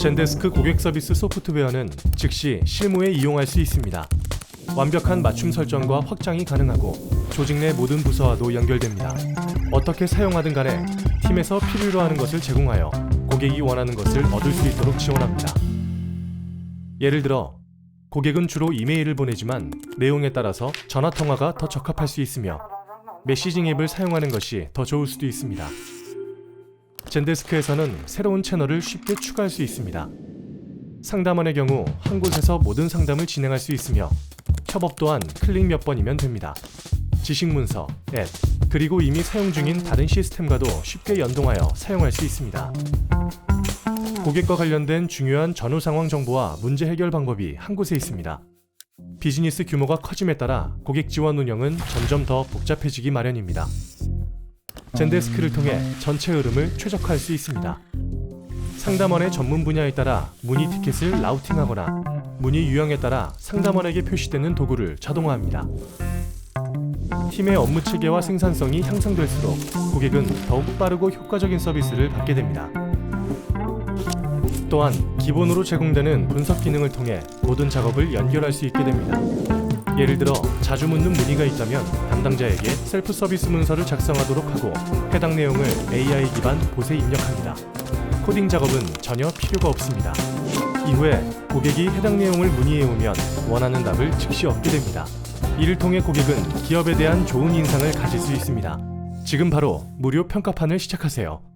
젠데스크 고객 서비스 소프트웨어는 즉시 실무에 이용할 수 있습니다. 완벽한 맞춤 설정과 확장이 가능하고 조직 내 모든 부서와도 연결됩니다. 어떻게 사용하든 간에 팀에서 필요로 하는 것을 제공하여 고객이 원하는 것을 얻을 수 있도록 지원합니다. 예를 들어 고객은 주로 이메일을 보내지만 내용에 따라서 전화 통화가 더 적합할 수 있으며 메시징 앱을 사용하는 것이 더 좋을 수도 있습니다. 젠데스크에서는 새로운 채널을 쉽게 추가할 수 있습니다. 상담원의 경우 한 곳에서 모든 상담을 진행할 수 있으며 협업 또한 클릭 몇 번이면 됩니다. 지식 문서, 앱, 그리고 이미 사용 중인 다른 시스템과도 쉽게 연동하여 사용할 수 있습니다. 고객과 관련된 중요한 전후 상황 정보와 문제 해결 방법이 한 곳에 있습니다. 비즈니스 규모가 커짐에 따라 고객 지원 운영은 점점 더 복잡해지기 마련입니다. 젠데스크를 통해 전체 흐름을 최적화할 수 있습니다. 상담원의 전문 분야에 따라 문의 티켓을 라우팅하거나 문의 유형에 따라 상담원에게 표시되는 도구를 자동화합니다. 팀의 업무 체계와 생산성이 향상될수록 고객은 더욱 빠르고 효과적인 서비스를 받게 됩니다. 또한 기본으로 제공되는 분석 기능을 통해 모든 작업을 연결할 수 있게 됩니다. 예를 들어 자주 묻는 문의가 있다면 담당자에게 셀프 서비스 문서를 작성하도록 하고 해당 내용을 AI 기반 봇에 입력합니다. 코딩 작업은 전혀 필요가 없습니다. 이후에 고객이 해당 내용을 문의해 오면 원하는 답을 즉시 얻게 됩니다. 이를 통해 고객은 기업에 대한 좋은 인상을 가질 수 있습니다. 지금 바로 무료 평가판을 시작하세요.